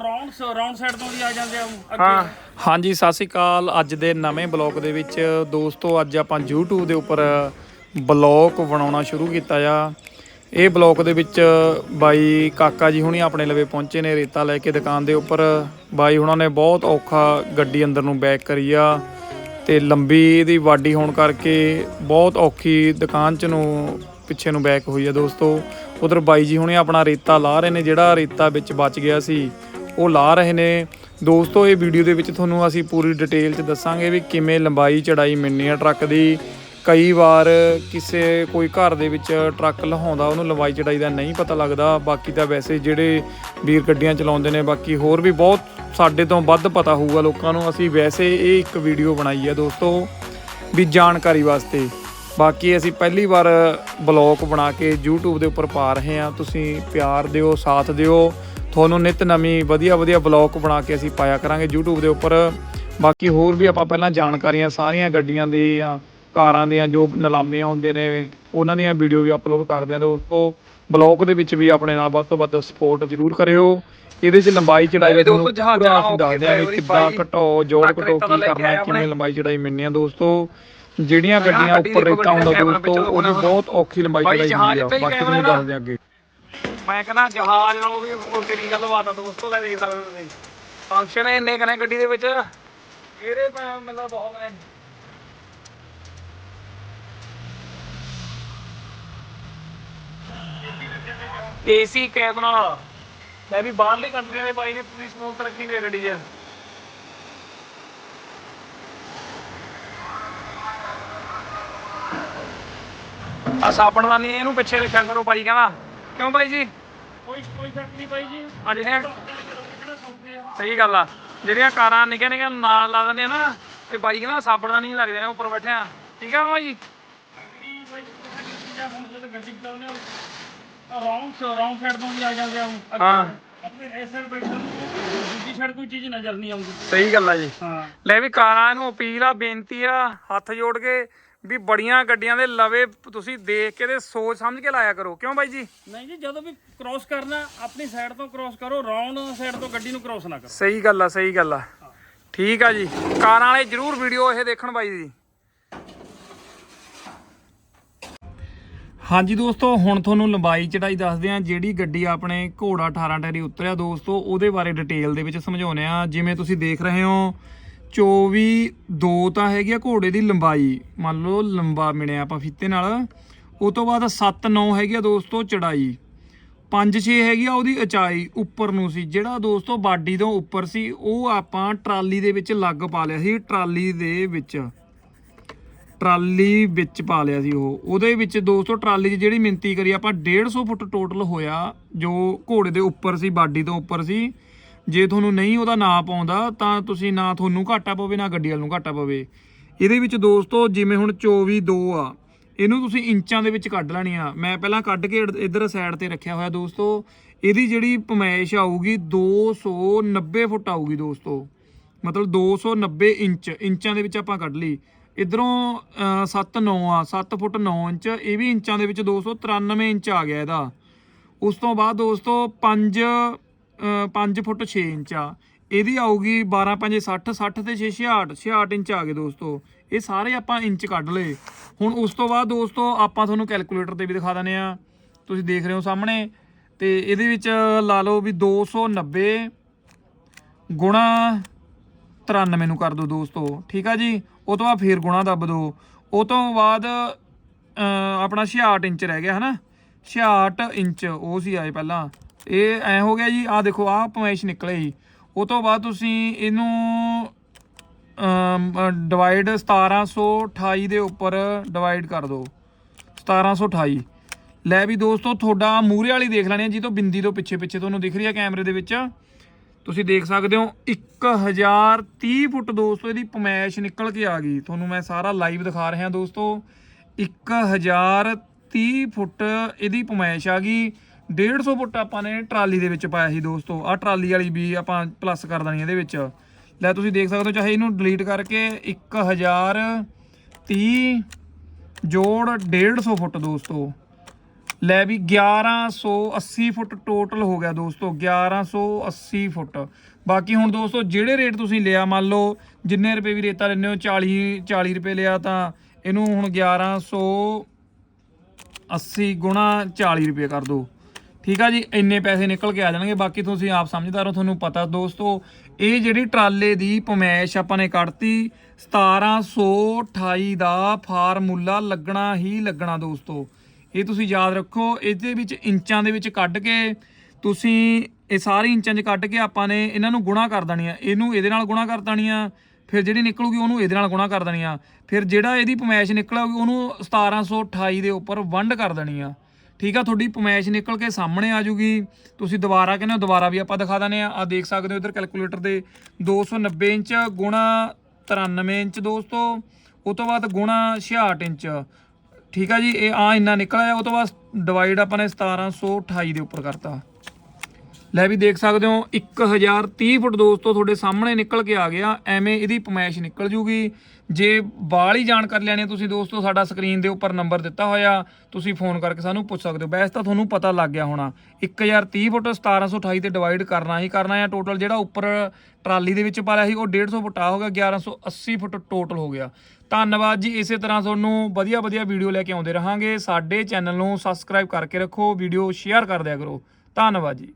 Round round side ਤੋਂ ਵੀ ਆ ਜਾਂਦੇ ਆ ਹਾਂ। ਹਾਂਜੀ, ਸਤਿ ਸ਼੍ਰੀ ਅਕਾਲ। ਅੱਜ ਦੇ ਨਵੇਂ ਬਲੌਗ ਦੇ ਵਿੱਚ ਦੋਸਤੋ, ਅੱਜ ਆਪਾਂ YouTube ਦੇ ਉੱਪਰ ਬਲੌਗ ਬਣਾਉਣਾ ਸ਼ੁਰੂ ਕੀਤਾ ਆ। ਇਹ ਬਲੌਗ ਦੇ ਵਿੱਚ ਬਾਈ ਕਾਕਾ ਜੀ ਹੁਣੀ ਆਪਣੇ ਲਵੇ ਪਹੁੰਚੇ ਨੇ ਰੇਤਾ ਲੈ ਕੇ ਦੁਕਾਨ ਦੇ ਉੱਪਰ। ਬਾਈ ਹੁਣਾਂ ਨੇ ਬਹੁਤ ਔਖਾ ਗੱਡੀ ਅੰਦਰ ਨੂੰ ਬੈਕ ਕਰੀ ਆ ਤੇ ਲੰਬੀ ਇਹਦੀ ਵਾਡੀ ਹੋਣ ਕਰਕੇ ਬਹੁਤ ਔਖੀ ਦੁਕਾਨ ਚ ਨੂੰ ਪਿੱਛੇ ਨੂੰ ਬੈਕ ਹੋਈ ਆ ਦੋਸਤੋ। ਉਧਰ ਬਾਈ ਜੀ ਹੁਣੇ ਆਪਣਾ ਰੇਤਾ ਲਾ ਰਹੇ ਨੇ, ਜਿਹੜਾ ਰੇਤਾ ਵਿੱਚ ਬਚ ਗਿਆ ਸੀ। ਉਹ ਲਾ ਰਹੇ ਨੇ। ਦੋਸਤੋ, ਇਹ ਵੀਡੀਓ ਦੇ ਵਿੱਚ ਤੁਹਾਨੂੰ ਅਸੀਂ ਪੂਰੀ ਡਿਟੇਲ 'ਚ ਦੱਸਾਂਗੇ ਵੀ ਕਿਵੇਂ ਲੰਬਾਈ ਚੜਾਈ ਮਿਲਣੀ ਆ ਟਰੱਕ ਦੀ। ਕਈ ਵਾਰ ਕਿਸੇ ਕੋਈ ਘਰ ਦੇ ਵਿੱਚ ਟਰੱਕ ਲਹਾਉਂਦਾ, ਉਹਨੂੰ ਲੰਬਾਈ ਚੜਾਈ ਦਾ ਨਹੀਂ ਪਤਾ ਲੱਗਦਾ। ਬਾਕੀ ਤਾਂ ਵੈਸੇ ਜਿਹੜੇ ਵੀਰ ਗੱਡੀਆਂ ਚਲਾਉਂਦੇ ਨੇ, ਬਾਕੀ ਹੋਰ ਵੀ ਬਹੁਤ ਸਾਡੇ ਤੋਂ ਵੱਧ ਪਤਾ ਹੋਊਗਾ ਲੋਕਾਂ ਨੂੰ। ਅਸੀਂ ਵੈਸੇ ਇਹ ਇੱਕ ਵੀਡੀਓ ਬਣਾਈ ਹੈ ਦੋਸਤੋ, ਵੀ ਜਾਣਕਾਰੀ ਵਾਸਤੇ। ਬਾਕੀ ਅਸੀਂ ਪਹਿਲੀ ਵਾਰ ਬਲੌਗ ਬਣਾ ਕੇ YouTube ਦੇ ਉੱਪਰ ਪਾ ਰਹੇ ਹਾਂ। ਤੁਸੀਂ ਪਿਆਰ ਦਿਓ, ਸਾਥ ਦਿਓ। ਤੁਹਾਨੂੰ ਨਿਤ ਨਵੀਂ ਵਧੀਆ ਵਧੀਆ ਬਲੌਗ ਬਣਾ ਕੇ ਅਸੀਂ ਪਾਇਆ ਕਰਾਂਗੇ YouTube ਦੇ ਉੱਪਰ। ਬਾਕੀ ਹੋਰ ਵੀ ਆਪਾਂ ਪਹਿਲਾਂ ਜਾਣਕਾਰੀਆਂ ਸਾਰੀਆਂ ਗੱਡੀਆਂ ਦੀਆਂ ਕਾਰਾਂ ਦੀਆਂ ਜੋ ਨਿਲਾਮੀਆਂ ਹੁੰਦੇ ਨੇ ਉਹਨਾਂ ਦੀਆਂ ਵੀਡੀਓ ਵੀ ਅਪਲੋਡ ਕਰਦੇ ਹਾਂ ਦੋਸਤੋ। ਬਲੌਗ ਦੇ ਵਿੱਚ ਵੀ ਆਪਣੇ ਨਾਲ ਵੱਧ ਤੋਂ ਵੱਧ ਸਪੋਰਟ ਜ਼ਰੂਰ ਕਰਿਓ। ਇਹਦੇ 'ਚ ਲੰਬਾਈ ਚੜਾਈ ਦੋਸਤੋ ਤੁਹਾਨੂੰ ਜਹਾਜ਼ ਪੂਰਾ ਅਸੀਂ ਦੱਸ ਦਿਆਂਗੇ ਕਿੱਦਾਂ ਬਾਈ, ਘਟੋ ਜੋੜ ਘਟੋ ਕੀ ਕਰਨਾ ਕਿਵੇਂ। ਲੰਬਾਈ ਚੜਾਈ ਮਿਲਣੀ ਆ ਦੋਸਤੋ। ਜਿਹੜੀਆਂ ਗੱਡੀਆਂ ਗੱਡੀ ਉੱਪਰ ਰੇਤਾ ਹੁੰਦਾ ਦੋਸਤੋ ਉਹਦੀ ਬਹੁਤ ਔਖੀ ਲੰਬਾਈ ਬਾਈ ਚੜਾਈ ਹੁੰਦੀ ਆ। ਤੇ ਬਾਕੀ ਤੁਹਾਨੂੰ ਨਾ। ਦੱਸ ਦਿਆਂਗੇ। ਮੈਂ ਕਹਿੰਦਾ ਜਹਾਜ਼ ਨਾਲੋਂ ਵੀ ਉਹ ਤੇਰੀ ਗੱਲ ਬਾਤ ਆ, ਦੋਸਤੋ ਲੈ ਦੇਖ ਸਕਦੇ ਤੁਸੀਂ ਫੰਕਸ਼ਨ ਇੰਨੇ ਕਨੇ ਗੱਡੀ ਦੇ ਵਿੱਚ। ਇਹਦੇ ਮਤਲਬ ਬਹੁਤ ਨੇ। ਏਸੀ ਕੈਬਨ ਵਾਲਾ ਮੈਂ ਵੀ ਬਾਹਰਲੀ ਕੰਟਰੀਆਂ ਦੇ ਬਾਈ ਨੇ ਪੂਰੀ ਸਮੂਥ ਰੱਖੀ ਨੇ ਗੱਡੀ 'ਚ। ਆ ਸਾਬਣ ਦਾ ਇਹਨੂੰ ਪਿੱਛੇ ਰੱਖਿਆ ਕਰੋ ਬਾਈ, ਕਹਿੰਦਾ। ਕਿਉਂ ਬਾਈ ਜੀ? ਕੋਈ ਕੋਈ ਸ਼ੱਕ ਨਹੀਂ ਬਾਈ ਜੀ। ਆ ਜਿਹੜੀਆਂ ਸਹੀ ਗੱਲ ਆ। ਜਿਹੜੀਆਂ ਕਾਰਾਂ ਨਿੱਕੀਆਂ ਨਿੱਕੀਆਂ ਨਾਲ ਲਾ ਦਿੰਦੇ ਆ ਨਾ ਤੇ ਬਾਈ ਕਹਿੰਦਾ ਸਾਬਣ ਨਹੀਂ ਲੱਗਦੇ ਨੇ ਉੱਪਰ ਬੈਠਿਆ। ਠੀਕ ਆ ਬਾਈ ਆ ਰਾਉਂਡ ਰਾਉਂਡ ਸਾਈਡ ਤੋਂ ਵੀ ਆ ਜਾਂਦੇ ਆ ਹਾਂ। ਆਪਣੇ ਐਸੇ ਬੈਠਣ ਨੂੰ ਦੂਜੀ ਸਾਈਡ ਕੋਈ ਚੀਜ਼ ਨਜ਼ਰ ਨਹੀਂ ਆਉਂਦੀ। ਸਹੀ ਗੱਲ ਆ ਜੀ। ਹਾਂ। ਲੈ ਵੀ ਕਾਰਾਂ ਨੂੰ ਅਪੀਲ ਆ ਬੇਨਤੀ ਆ ਹੱਥ ਜੋੜ ਕੇ ਵੀ ਬੜੀਆਂ ਗੱਡੀਆਂ ਦੇ ਲਵੇ ਤੁਸੀਂ ਦੇਖ ਕੇ ਤੇ ਸੋਚ ਸਮਝ ਕੇ ਲਾਇਆ ਕਰੋ। ਕਿਉਂ ਬਾਈ ਜੀ? ਨਹੀਂ ਜੀ ਜਦੋਂ ਵੀ ਕ੍ਰਾਸ ਕਰਨਾ ਆਪਣੀ ਸਾਈਡ ਤੋਂ ਕ੍ਰਾਸ ਕਰੋ ਰਾਉਂਡ ਸਾਈਡ ਤੋਂ ਗੱਡੀ ਨੂੰ ਕ੍ਰਾਸ ਨਾ ਕਰੋ। ਸਹੀ ਗੱਲ ਆ ਸਹੀ ਗੱਲ ਆ। ਠੀਕ ਆ ਜੀ। ਕਾਰਾਂ ਵਾਲੇ ਜਰੂਰ ਵੀਡੀਓ ਇਹ ਦੇਖਣ ਬਾਈ ਦੀ ਹਾਂਜੀ ਦੋਸਤੋ ਹੁਣ ਤੁਹਾਨੂੰ ਲੰਬਾਈ ਚੜਾਈ ਦੱਸਦੇ ਆ ਜਿਹੜੀ ਗੱਡੀ ਆਪਣੇ ਘੋੜਾ 18 ਟੈਰੀ ਉਤਰਿਆ ਦੋਸਤੋ ਉਹਦੇ ਬਾਰੇ ਡਿਟੇਲ ਦੇ ਵਿੱਚ ਸਮਝਾਉਂਦੇ ਆ ਜਿਵੇਂ ਤੁਸੀਂ ਦੇਖ ਰਹੇ ਹੋ 24 2 ਤਾਂ ਹੈਗੀ ਆ ਘੋੜੇ ਦੀ ਲੰਬਾਈ। ਮੰਨ ਲਓ ਲੰਬਾ ਮਿਣਿਆ ਆਪਾਂ ਫੀਤੇ ਨਾਲ। ਉਹ ਤੋਂ ਬਾਅਦ 7 9 ਹੈਗੀ ਆ ਦੋਸਤੋ ਚੜਾਈ। 5 6 ਹੈਗੀ ਆ ਉਹਦੀ ਉਚਾਈ ਉੱਪਰ ਨੂੰ ਸੀ। ਜਿਹੜਾ ਦੋਸਤੋ ਬਾਡੀ ਤੋਂ ਉੱਪਰ ਸੀ, ਉਹ ਆਪਾਂ ਟਰਾਲੀ ਦੇ ਵਿੱਚ ਲੱਗ ਪਾ ਲਿਆ ਸੀ, ਟਰਾਲੀ ਦੇ ਵਿੱਚ। ਟਰਾਲੀ ਵਿੱਚ ਪਾ ਲਿਆ ਸੀ ਉਹ। ਉਹਦੇ ਵਿੱਚ ਦੋਸਤੋ ਟਰਾਲੀ 'ਚ ਜਿਹੜੀ ਮਿੰਤੀ ਕਰੀ, ਆਪਾਂ 150 ਫੁੱਟ ਟੋਟਲ ਹੋਇਆ, ਜੋ ਘੋੜੇ ਦੇ ਉੱਪਰ ਸੀ, ਬਾਡੀ ਤੋਂ ਉੱਪਰ ਸੀ। ਜੇ ਤੁਹਾਨੂੰ ਨਹੀਂ ਉਹਦਾ ਨਾਪ ਆਉਂਦਾ ਤਾਂ ਤੁਸੀਂ ਨਾ ਤੁਹਾਨੂੰ ਘਾਟਾ ਪਵੇ, ਨਾ ਗੱਡੀ ਵਾਲ ਨੂੰ ਘਾਟਾ ਪਵੇ। ਇਹਦੇ ਵਿੱਚ ਦੋਸਤੋ, ਜਿਵੇਂ ਹੁਣ 24 2 ਆ, ਇਹਨੂੰ ਤੁਸੀਂ ਇੰਚਾਂ ਦੇ ਵਿੱਚ ਕੱਢ ਲੈਣੀ ਆ। ਮੈਂ ਪਹਿਲਾਂ ਕੱਢ ਕੇ ਇਧ- ਇੱਧਰ ਸਾਈਡ ਤੇ ਰੱਖਿਆ ਹੋਇਆ ਦੋਸਤੋ। ਇਹਦੀ ਜਿਹੜੀ ਪਮੈਸ਼ ਆਊਗੀ 290 ਫੁੱਟ ਆਊਗੀ ਦੋਸਤੋ। ਮਤਲਬ 290 ਇੰਚ, ਇੰਚਾਂ ਦੇ ਵਿੱਚ ਆਪਾਂ ਕੱਢ ਲਈ। ਇਧਰੋਂ 7 9 ਆ 7 ਫੁੱਟ 9 ਇੰਚ, ਇਹ ਵੀ ਇੰਚਾਂ ਦੇ ਵਿੱਚ 293 ਇੰਚ ਆ ਗਿਆ ਇਹਦਾ। ਉਸ ਤੋਂ ਬਾਅਦ ਦੋਸਤੋ 5 5 ਫੁੱਟ 6 ਇੰਚ ਆ। ਇਹਦੀ ਆਊਗੀ 12 5 60 60 ਤੇ 6 66 66 ਇੰਚ ਆ ਗਏ ਦੋਸਤੋ। ਇਹ ਸਾਰੇ ਆਪਾਂ ਇੰਚ ਕੱਢ ਲਏ। ਹੁਣ ਉਸ ਤੋਂ ਬਾਅਦ ਦੋਸਤੋ ਆਪਾਂ ਤੁਹਾਨੂੰ ਕੈਲਕੂਲੇਟਰ ਤੇ ਵੀ ਦਿਖਾ ਦਿੰਦੇ ਆ ਤੁਸੀਂ ਦੇਖ ਰਹੇ ਹੋ ਸਾਹਮਣੇ। ਤੇ ਇਹਦੇ ਵਿੱਚ ਲਾ ਲਓ ਵੀ 290 ਗੁਣਾ 93 ਨੂੰ ਕਰ ਦਿਓ ਦੋਸਤੋ। ਠੀਕ ਆ ਜੀ? ਉਹ ਤੋਂ ਬਾਅਦ ਫੇਰ ਗੁਣਾ ਦੱਬ ਦਿਓ। ਉਹ ਤੋਂ ਬਾਅਦ ਆਪਣਾ 66 ਇੰਚ ਰਹਿ ਗਿਆ, ਹਨਾ? 66 ਇੰਚ, ਉਹ ਸੀ ਆਏ ਪਹਿਲਾਂ। ਇਹ ਐ ਹੋ ਗਿਆ ਜੀ ਆ ਦੇਖੋ ਆ ਪਮੈਸ਼ ਨਿਕਲੇ ਜੀ। ਉਹ ਤੋਂ ਬਾਅਦ ਤੁਸੀਂ ਇਹਨੂੰ ਡਿਵਾਈਡ 1728 ਦੇ ਉੱਪਰ ਡਿਵਾਈਡ ਕਰ ਦਿਓ। 1728 ਲੈ ਵੀ ਦੋਸਤੋ, ਤੁਹਾਡਾ ਮੂਰੇ ਵਾਲੀ ਦੇਖ ਲੈਣੀ ਹੈ ਜੀ ਤੋਂ ਬਿੰਦੀ ਤੋਂ ਪਿੱਛੇ ਪਿੱਛੇ ਤੁਹਾਨੂੰ ਦਿਖ ਰਹੀ ਹੈ ਕੈਮਰੇ ਦੇ ਵਿੱਚ। ਤੁਸੀਂ ਦੇਖ ਸਕਦੇ ਹੋ 1030 ਫੁੱਟ ਦੋਸਤੋ ਇਹਦੀ ਪਮੈਸ਼ ਨਿਕਲ ਕੇ ਆ ਗਈ। ਤੁਹਾਨੂੰ ਮੈਂ ਸਾਰਾ ਲਾਈਵ ਦਿਖਾ ਰਿਹਾ ਦੋਸਤੋ। 1030 ਫੁੱਟ ਇਹਦੀ ਪਮੈਸ਼ ਆ ਗਈ। 150 ਫੁੱਟ ਆਪਾਂ ਨੇ ਟਰਾਲੀ ਦੇ ਵਿੱਚ ਪਾਇਆ ਸੀ ਦੋਸਤੋ। ਆ ਟਰਾਲੀ ਵਾਲੀ ਵੀ ਆਪਾਂ ਪਲੱਸ ਕਰ ਦੇਣੀ ਇਹਦੇ ਵਿੱਚ। ਲੈ ਤੁਸੀਂ ਦੇਖ ਸਕਦੇ ਹੋ, ਚਾਹੇ ਇਹਨੂੰ ਡਿਲੀਟ ਕਰਕੇ 1030 ਜੋੜ 150 ਫੁੱਟ ਦੋਸਤੋ। ਲੈ ਵੀ 1180 ਫੁੱਟ ਟੋਟਲ ਹੋ ਗਿਆ ਦੋਸਤੋ 1180 ਫੁੱਟ। ਬਾਕੀ ਹੁਣ ਦੋਸਤੋ, ਜਿਹੜੇ ਰੇਟ ਤੁਸੀਂ ਲਿਆ, ਮੰਨ ਲਓ ਜਿੰਨੇ ਰੁਪਏ ਵੀ ਰੇਤਾ ਲੈਂਦੇ ਹੋ 40 40 ਰੁਪਏ ਲਿਆ ਤਾਂ ਇਹਨੂੰ ਹੁਣ 1180 ਗੁਣਾ 40 ਰੁਪਏ ਕਰ ਦਿਓ। ਠੀਕ ਆ ਜੀ, ਇੰਨੇ ਪੈਸੇ ਨਿਕਲ ਕੇ ਆ ਜਾਣਗੇ, ਬਾਕੀ ਤੁਸੀਂ ਆਪ ਸਮਝਦਾਰ ਹੋ, ਤੁਹਾਨੂੰ ਪਤਾ ਦੋਸਤੋ, ਇਹ ਜਿਹੜੀ ਟਰਾਲੇ ਦੀ ਪਮੈਸ਼ ਆਪਾਂ ਨੇ ਕੱਢਤੀ 1728 ਦਾ ਫਾਰਮੂਲਾ ਲੱਗਣਾ ਹੀ ਲੱਗਣਾ ਦੋਸਤੋ। ਇਹ ਤੁਸੀਂ ਯਾਦ ਰੱਖੋ, ਇਹਦੇ ਵਿੱਚ ਇੰਚਾਂ ਦੇ ਵਿੱਚ ਕੱਢ ਕੇ, ਤੁਸੀਂ ਇਹ ਸਾਰੇ ਇੰਚਾਂ 'ਚ ਕੱਢ ਕੇ ਆਪਾਂ ਨੇ ਇਹਨਾਂ ਨੂੰ ਗੁਣਾ ਕਰ ਦੇਣੀ ਆ ਇਹਨੂੰ ਇਹਦੇ ਨਾਲ ਗੁਣਾ ਕਰ ਦੇਣੀ ਆ ਫਿਰ ਜਿਹੜੀ ਨਿਕਲੂਗੀ ਉਹਨੂੰ ਇਹਦੇ ਨਾਲ ਗੁਣਾ ਕਰ ਦੇਣੀ ਆ ਫਿਰ ਜਿਹੜਾ ਇਹਦੀ ਪਮੈਸ਼ ਨਿਕਲੂਗੀ ਉਹਨੂੰ 1728 ਦੇ ਉੱਪਰ ਵੰਡ ਕਰ ਦੇਣੀ ਆ ਠੀਕ ਆ, ਤੁਹਾਡੀ ਪਮੈਸ਼ ਨਿਕਲ ਕੇ ਸਾਹਮਣੇ ਆ ਜੂਗੀ। ਤੁਸੀਂ ਦੁਬਾਰਾ ਕਹਿੰਦੇ ਹੋ, ਦੁਬਾਰਾ ਵੀ ਆਪਾਂ ਦਿਖਾ ਦਨੇ ਆ ਆ ਦੇਖ ਸਕਦੇ ਹੋ ਇਧਰ ਕੈਲਕੂਲੇਟਰ ਦੇ 290 ਇੰਚ ਗੁਣਾ 93 ਇੰਚ ਦੋਸਤੋ, ਉਹ ਤੋਂ ਬਾਅਦ ਗੁਣਾ 66 ਇੰਚ। ਠੀਕ ਆ ਜੀ, ਇਹ ਆ ਇੰਨਾ ਨਿਕਲਿਆ ਉਹ ਤੋਂ ਬਾਅਦ ਡਿਵਾਈਡ ਆਪਾਂ ਨੇ 1728 ਦੇ ਉੱਪਰ ਕਰਤਾ। ਲੈ ਵੀ ਦੇਖ ਸਕਦੇ ਹੋ 1030 ਫੁੱਟ ਦੋਸਤੋ ਤੁਹਾਡੇ ਸਾਹਮਣੇ ਨਿਕਲ ਕੇ ਆ ਗਿਆ, ਐਵੇਂ ਇਹਦੀ ਪਮੈਸ਼ ਨਿਕਲ ਜੂਗੀ। ਜੇ ਬਾਹਲੀ ਜਾਣਕਾਰੀ ਲੈਣੀ ਤੁਸੀਂ ਦੋਸਤੋ, ਸਾਡਾ ਸਕਰੀਨ ਦੇ ਉੱਪਰ ਨੰਬਰ ਦਿੱਤਾ ਹੋਇਆ, ਤੁਸੀਂ ਫੋਨ ਕਰਕੇ ਸਾਨੂੰ ਪੁੱਛ ਸਕਦੇ ਹੋ। ਵੈਸੇ ਤਾਂ ਤੁਹਾਨੂੰ ਪਤਾ ਲੱਗ ਗਿਆ ਹੋਣਾ 1030 ਫੁੱਟ 1728 ਤੇ ਡਿਵਾਈਡ ਕਰਨਾ ਹੀ ਕਰਨਾ ਹੈ। ਟੋਟਲ ਜਿਹੜਾ ਉੱਪਰ ਟਰਾਲੀ ਦੇ ਵਿੱਚ ਪਾਇਆ ਸੀ, ਉਹ 150 ਫੁੱਟ ਆ ਹੋ ਗਿਆ 1180 ਫੁੱਟ ਟੋਟਲ ਹੋ ਗਿਆ। ਧੰਨਵਾਦ ਜੀ, ਇਸੇ ਤਰ੍ਹਾਂ ਤੁਹਾਨੂੰ ਵਧੀਆ ਵਧੀਆ ਵੀਡੀਓ ਲੈ ਕੇ ਆਉਂਦੇ ਰਹਾਂਗੇ। ਸਾਡੇ ਚੈਨਲ ਨੂੰ ਸਬਸਕ੍ਰਾਈਬ ਕਰਕੇ ਰੱਖੋ ਵੀਡੀਓ ਸ਼ੇਅਰ ਕਰ ਦਿਆ ਕਰੋ। ਧੰਨਵਾਦ ਜੀ।